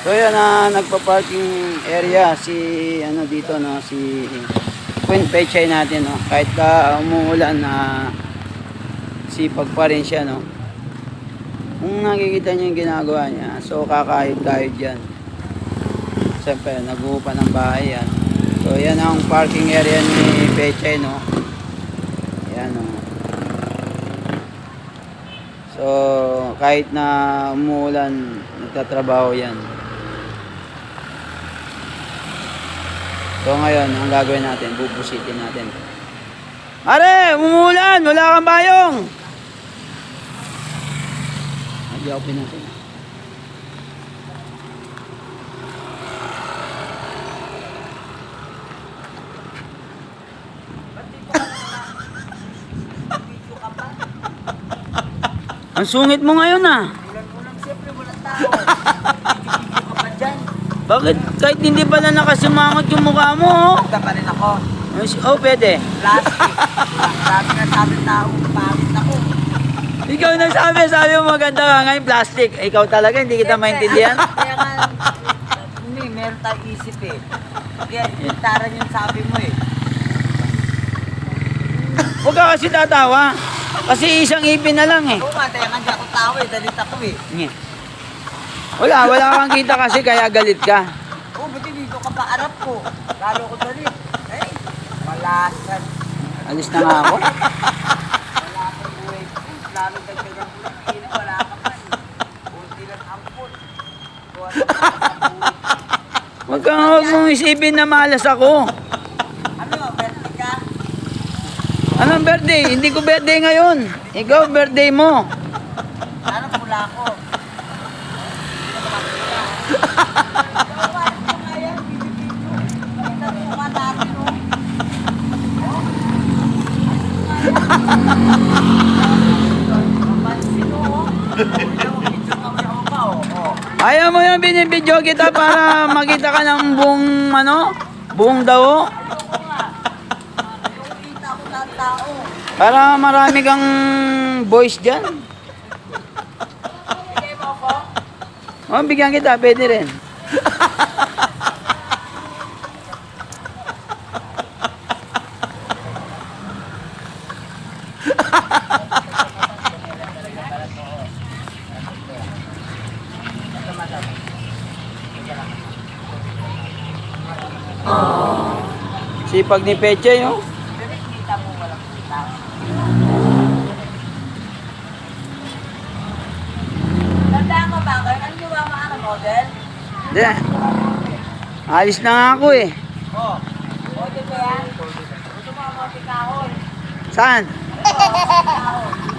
So yan na nagpa-parking area si ano dito no si Queen Pechay natin no kahit ka umuulan na sipag pa siya no. Kung nakikita niyo yung ginagawa niya, so kakahit-kahit yan. Siyempre, nag-uupa ng bahay yan. So yan ang parking area ni Pechay no. Yan no. So kahit na umuulan, nagtatrabaho yan. So ngayon, ang gagawin natin, bubusitin natin. Are, umuulan, wala kang bayong. Hindi ako pinasin. Ang sungit mo ngayon ah. Ulan-ulan, siyempre walang tao. Video ka pa dyan. Bakit kahit hindi pala nakasimangot yung mukha mo? oh? Magda pa rin ako. Oh, pwede. Plastic. Sabi nga sabi tao, pangit ako. Ikaw nagsabi, sabi mo maganda ka ngayon, plastic. Ikaw talaga, hindi kita maintindihan. Kaya nga, hindi, meron tayong isip eh. Kaya, taran yung sabi mo eh. Huwag ka kasi tatawa. Kasi isang ipin na lang eh. Oo nga, kaya nga di ako tao eh, dalit ako eh. Nge. Wala, wala kang kita kasi kaya galit ka. Oo, buti dito ka pa arap ko. Lalo ko dalit. Eh, malasan. Alis na nga ako. Wala akong buhay. Lalo dagdagan ko ng wala ka man. Kunti lang ampun. Ano. Huwag kang huwag mong isipin na malas ako. Ano, birthday ka? Anong birthday? Hindi ko birthday ngayon. Ikaw, birthday mo. Sana pula ko. Ayaw mo yung binibidyo kita para makita ka ng buong, ano, buong daw. Para marami kang boys dyan. Oh, bigyan kita, pwede rin. Sipag ni Peche, oh. Tandaan mo ba? Kaya ano yung mga ano, model? Di. Alis na nga ako eh. Oh. Model ba yan? Gusto mo ang mga pikahon? Saan? Ito, pikahon.